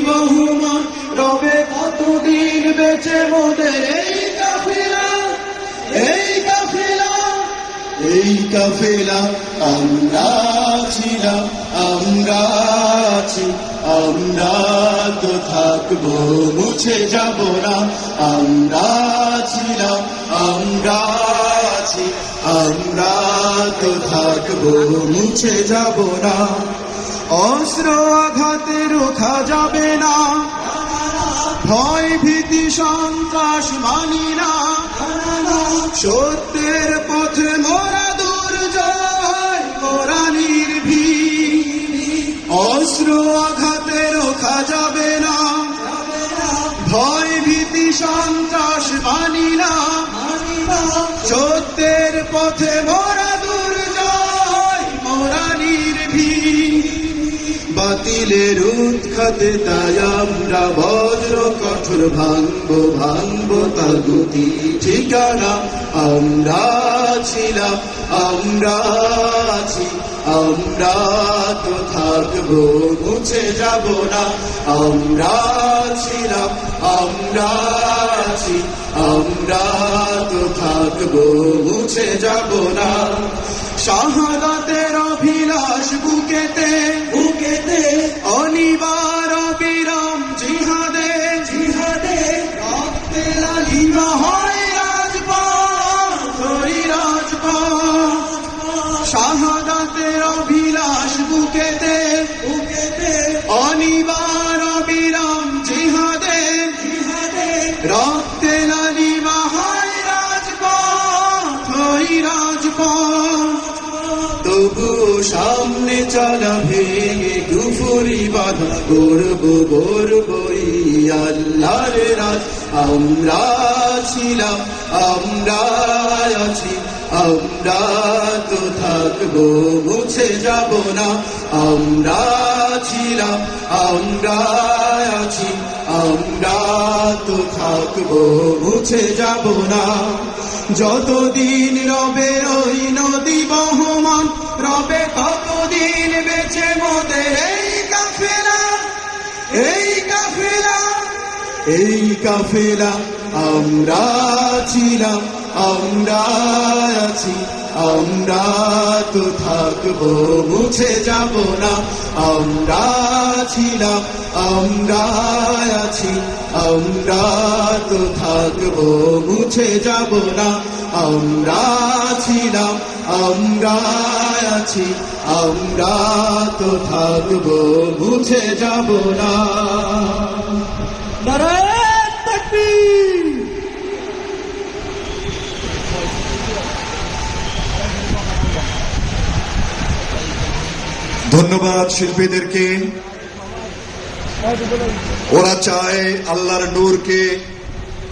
বহুমান রবে কতদিন বেঁচে মোদের এই কাফেলা? এই কাফেলা? এই কাফেলা আমরা ছিলাম আমরা আছি, আমরা তো থাকব, মুছে যাব না। আমরা ছিলাম আমরা আছি, আমরা তো থাকব, মুছে যাব না। অস্ত্র আঘাতে রোখা যাবে না। ভয় ভীতি সন্ত্রাস মানি না। সত্যের পথে মোরা দুর্জয়, মোরা নির্ভীক। অস্ত্র আঘাতে রোখা যাবে না। ভয় ভীতি সন্ত্রাস মানি না। সত্যের পথে মোরা বাতিলের উৎখাতে তাই আমরা বজ্র কঠোর ভাঙব ভাঙব তার গতি। ঠিকানা, আমরা ছিলাম, আমরা আছি, আমরা তো থাকব, মুছে যাব না। আমরা ছিলাম, আমরা আছি, আমরা তো থাকব, মুছে যাব না। শাহাদাতের অভিলাষ বুকেতে বুকেতে। অনিবার বিরাম জিহাদে জিহাদে। রক্তে লালিমা হয় রাজপথ হরি রাজপথ। শাহাদাতের অভিলাষ বুকেতে বুকেতে। অনিবার বিরাম জিহাদে জিহাদে। রক্তে লালিমা হয় রাজপথ হরি রাজপথ। তবুও সামনে চলা ভেঙে কুফুরি বাধা গর্ব গর্ব আল্লাহর রাজ আমরা ছিলাম, আমরা আছি, আমরা তো থাকব, মুছে যাব না। আমরা ছিলাম, আমরা আছি, আমরা তো থাকব, মুছে যাব না। যতদিন রবে ওই নদী বহমান রবে কতদিন বেঁচে মোদের এই কাফেলা এই কাফেলা এই কাফেলা, আমরা ছিলাম, আমরা আছি, আমরা তো থাকব, মুছে যাব না। আমরা ছিলাম, আমরা আছি, আমরা তো থাকব, মুছে যাব না। আমরা ছিলাম আমরা আছি আমরা তো থাকব মুছে যাব না। ধন্যবাদ শিল্পীদেরকে। ওরা চায় আল্লাহর নূরকে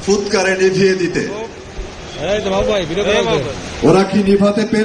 ফুৎকারে নিভিয়ে দিতে। এই তো বাবু ভাই ভিডিও করে ওরা কি নিভাতে পেরে